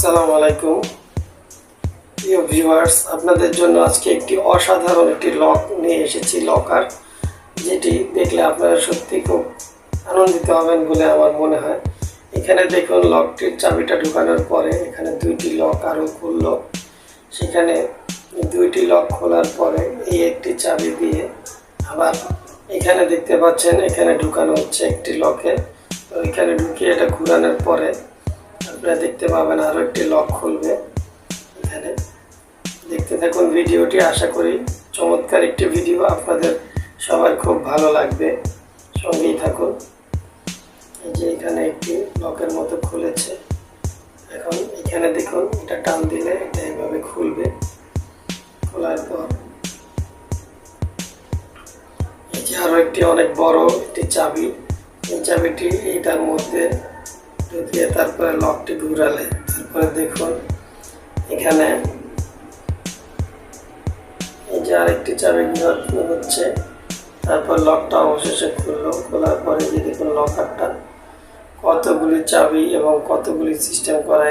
আসসালামু আলাইকুম। প্রিয় ভিউয়ার্স, আপনাদের জন্য আজকে একটি অসাধারণ একটি লক নিয়ে এসেছি, লকার, যেটি দেখলে আপনারা সত্যি খুব আনন্দিত হবেন বলে আমার মনে হয়। এখানে দেখুন, লকটির চাবিটা ঢোকানোর পরে এখানে দুইটি লক আরও খুললো। সেখানে দুইটি লক খোলার পরে এই একটি চাবি দিয়ে আবার এখানে দেখতে পাচ্ছেন, এখানে ঢুকানো হচ্ছে একটি লকে তো এখানে ঢুকিয়ে এটা ঘুরানোর পরে আপনারা দেখতে পাবেন আরও একটি লক খুলবে এখানে। দেখতে থাকুন ভিডিওটি, আশা করি চমৎকার একটি ভিডিও আপনাদের সবার খুব ভালো লাগবে। সঙ্গেই থাকুন। এই যে এখানে একটি লকের মতো খুলেছে। এখন এখানে দেখুন, এটা টান দিলে এটা এইভাবে খুলবে। খোলার পর এই যে আরও একটি অনেক বড় একটি চাবি। এই চাবিটি এইটার মধ্যে ঢুকিয়ে তারপরে লকটি ঘুরালে, তারপরে দেখুন এখানে এই যে আরেকটি চাবি ঘুরানো হচ্ছে, তারপর লকটা অবশেষে খুললো, খোলার পরে যে দেখুন লকারটা কতগুলি চাবি এবং কতগুলি সিস্টেম করা